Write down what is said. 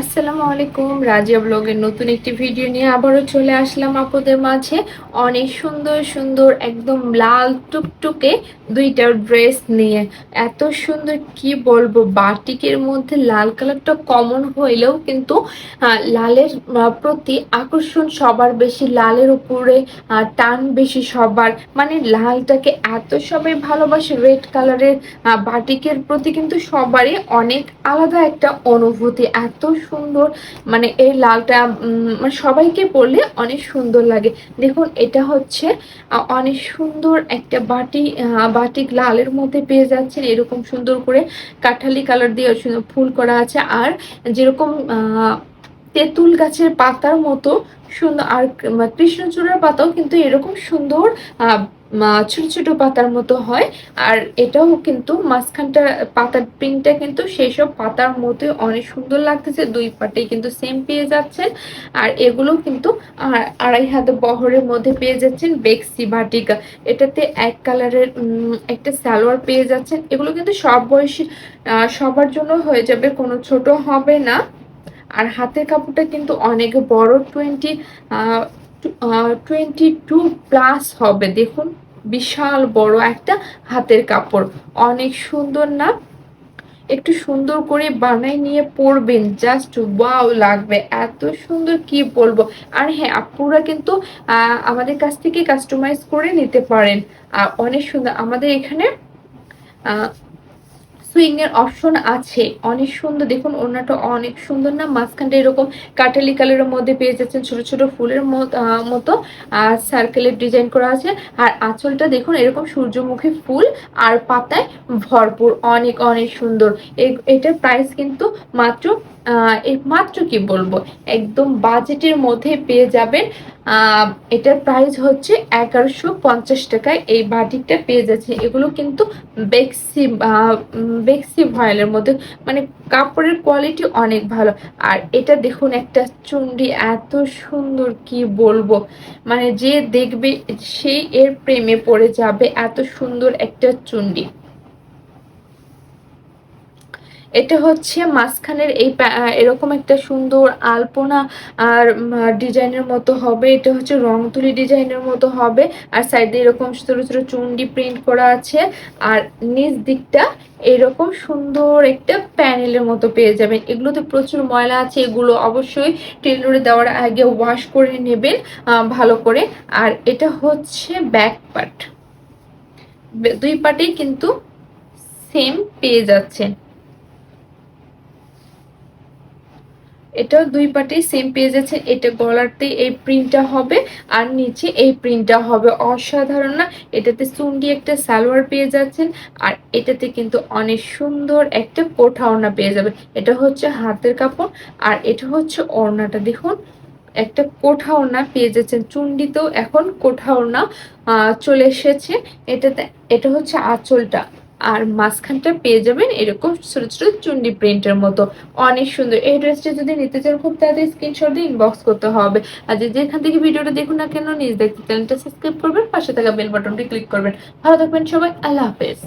আসসালামু আলাইকুম, রাজিয়া ব্লগের নতুন একটি ভিডিও নিয়ে আবারও চলে আসলাম আপনাদের মাঝে। অনেক সুন্দর সুন্দর, একদম লাল টুকটুকে দুইটা ড্রেস নিয়ে। এত সুন্দর কি বলব, বাটিকের মধ্যে লাল কালারটা কমন হইলেও কিন্তু লালের প্রতি আকর্ষণ সবার বেশি, লালের উপরে টান বেশি সবার। মানে লালটাকে এত সবাই ভালোবাসে রেড কালারের বাটিকের প্রতি কিন্তু সবারই অনেক আলাদা একটা অনুভূতি। এত সুন্দর। মানে এই লালটা মানে সবাইকে পরলে অনেক সুন্দর লাগে। দেখুন, এটা হচ্ছে অনেক সুন্দর একটা বাটি বাটিক লালের মধ্যে পেয়ে যাচ্ছেন। এরকম সুন্দর করে কাঠালি কালার দিয়ে সুন্দর ফুল করা আছে। আর যেরকম তেঁতুল গাছের পাতার মতো সুন্দর, আর কৃষ্ণচূড়ার পাতাও কিন্তু এরকম সুন্দর ছোট ছোট পাতার মতো হয়। আর এটাও কিন্তু মাঝখানটা পাতার প্রিন্টটা কিন্তু সেই সব পাতার মতোই অনেক সুন্দর লাগতেছে। দুই পাটেই কিন্তু সেম পেয়ে যাচ্ছেন। আর এগুলো কিন্তু আড়াই হাত বহরের মধ্যে পেয়ে যাচ্ছেন। বেক্সি বাটিকা। এটাতে এক কালারের একটা সালোয়ার পেয়ে যাচ্ছেন। এগুলো কিন্তু সব বয়সী সবার জন্য হয়ে যাবে, কোনো ছোট হবে না। আর হাতের কাপড়টা কিন্তু অনেক বড় টোয়েন্টি টোয়েন্টি টু প্লাস হবে। দেখুন বিশাল বড় একটা হাতের কাপড়। অনেক সুন্দর না? একটু সুন্দর করে বানাই নিয়ে পরবেন জাস্ট ওয়াও লাগবে। এত সুন্দর কি বলব? আর হ্যাঁ আপুরা কিন্তু আমাদের কাছ থেকে কাস্টমাইজ করে নিতে পারেন। আর অনেক সুন্দর, আমাদের এখানে সুইং এর অপশন আছে। অনেক সুন্দর। দেখুন ওড়নাটা অনেক সুন্দর না? মাঝখানটা এরকম কাটালি কালারের মধ্যে পেয়ে যাচ্ছেন ছোট ছোট ফুলের মতো। মতো সার্কেলের ডিজাইন করা আছে। আর আঁচলটা দেখুন এরকম সূর্যমুখী ফুল আর পাতায় ভরপুর। অনেক অনেক সুন্দর। এটার প্রাইস কিন্তু মাত্র আহ, মাত্র কি বলব? একদম বাজেটের মধ্যে পেয়ে যাবেন। এটার প্রাইস হচ্ছে এগারোশো পঞ্চাশ টাকায়। এই বাটিকটা পেয়ে যাচ্ছে। এগুলো কিন্তু বেক্সি বেক্সি ভয়েলের মধ্যে। মানে কাপড়ের কোয়ালিটি অনেক ভালো। আর এটা দেখুন, একটা চুন্ডি এত সুন্দর, কি বলব? মানে যে দেখবে সেই এর প্রেমে পড়ে যাবে। এত সুন্দর একটা চুন্ডি। এটা হচ্ছে মাঝখানের এই এরকম একটা সুন্দর আলপনা আর ডিজাইনের মতো হবে। এটা হচ্ছে রং তুলি ডিজাইনের মতো হবে। আর সাইডে এরকম ছোট ছোট চুন্ডি প্রিন্ট করা আছে। আর নিচ দিকটা এরকম সুন্দর একটা প্যানেলের মতো পেয়ে যাবেন। এগুলোতে প্রচুর ময়লা আছে। এগুলো অবশ্যই টেলরে দেওয়ার আগে ওয়াশ করে নেবেন ভালো করে। আর এটা হচ্ছে ব্যাক পার্ট। দুই পার্টেই কিন্তু সেম পেয়ে যাচ্ছেন। এটাও দুই পাটেই সেম পেয়ে যাচ্ছে এটা গলাতে এই প্রিন্টটা হবে আর নিচে এই প্রিন্টটা হবে। অসাধারণ না? এটাতে চুন্ডি একটা সালোয়ার পেয়ে যাচ্ছেন আর এটাতে কিন্তু অনেক সুন্দর একটা কোঠা ওড়না পেয়ে যাবে এটা হচ্ছে হাতের কাপড় আর এটা হচ্ছে ওড়নাটা। দেখুন একটা কোঠা ওড়না পেয়ে যাচ্ছেন। চুন্ডিতেও এখন কোঠা আহ, চলে এসেছে। এটাতে এটা হচ্ছে আঁচলটা। আর মাঝখানটা পেয়ে যাবেন এরকম ছোট ছোট চুন্ডি প্রিন্টের মতো। অনেক সুন্দর। এই ড্রেসটা যদি নিতে চান, খুব তাড়াতাড়ি স্ক্রিনশট দিয়ে ইনবক্স করতে হবে। আর যে যেখান থেকে ভিডিওটা দেখুন না কেন, নিজ দেখতে চ্যানেলটা সাবস্ক্রাইব করবেন, পাশে থাকা বেল বাটনটি ক্লিক করবেন। ভালো থাকবেন সবাই। আল্লাহ হাফেজ।